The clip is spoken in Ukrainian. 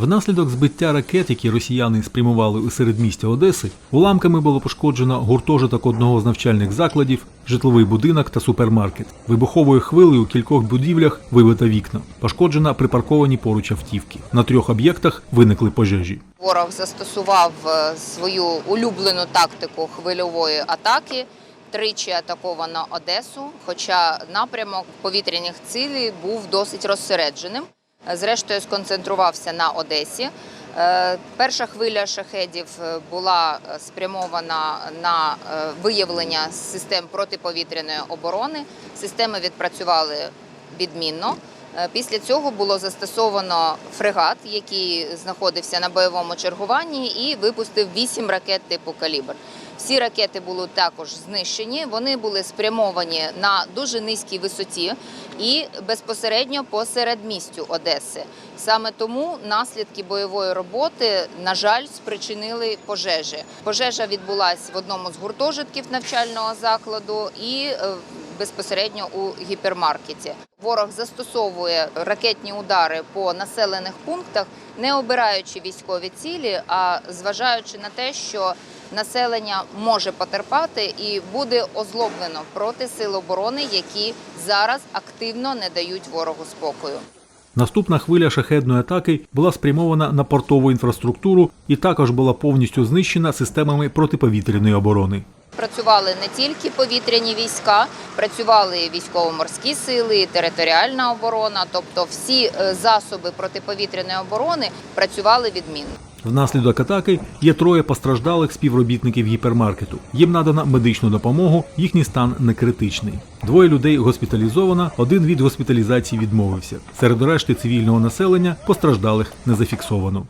Внаслідок збиття ракет, які росіяни спрямували у середмістя Одеси, уламками було пошкоджено гуртожиток одного з навчальних закладів, житловий будинок та супермаркет. Вибуховою хвилею у кількох будівлях вибито вікна. Пошкоджено припарковані поруч автівки. На трьох об'єктах виникли пожежі. Ворог застосував е, свою улюблену тактику хвильової атаки. Тричі атаковано Одесу, хоча напрямок повітряних цілей був досить розсередженим. Зрештою, сконцентрувався на Одесі. Е, Перша хвиля шахедів е, була е, спрямована на виявлення систем протиповітряної оборони. Системи відпрацювали відмінно. Після цього було застосовано фрегат, який знаходився на бойовому чергуванні, і випустив вісім ракет типу калібр. Всі ракети були також знищені. Вони були спрямовані на дуже низькій висоті і безпосередньо по середмістю Одеси. Саме тому наслідки бойової роботи, на жаль, спричинили пожежі. Пожежа відбулася в одному з гуртожитків навчального закладу і е, безпосередньо у гіпермаркеті. Ворог застосовує ракетні удари по населених пунктах, не обираючи військові цілі, а зважаючи на те, що населення може потерпати і буде озлоблено проти сил оборони, які зараз активно не дають ворогу спокою. Наступна хвиля шахедної атаки була спрямована на портову інфраструктуру і також була повністю знищена системами протиповітряної оборони. Працювали не тільки повітряні війська, працювали військово-морські сили, територіальна оборона, тобто всі е, засоби протиповітряної оборони працювали відмінно. Внаслідок атаки є троє постраждалих співробітників гіпермаркету. Їм надана медичну допомогу, їхній стан не критичний. Двоє людей госпіталізовано, один від госпіталізації відмовився. Серед решти цивільного населення постраждалих не зафіксовано.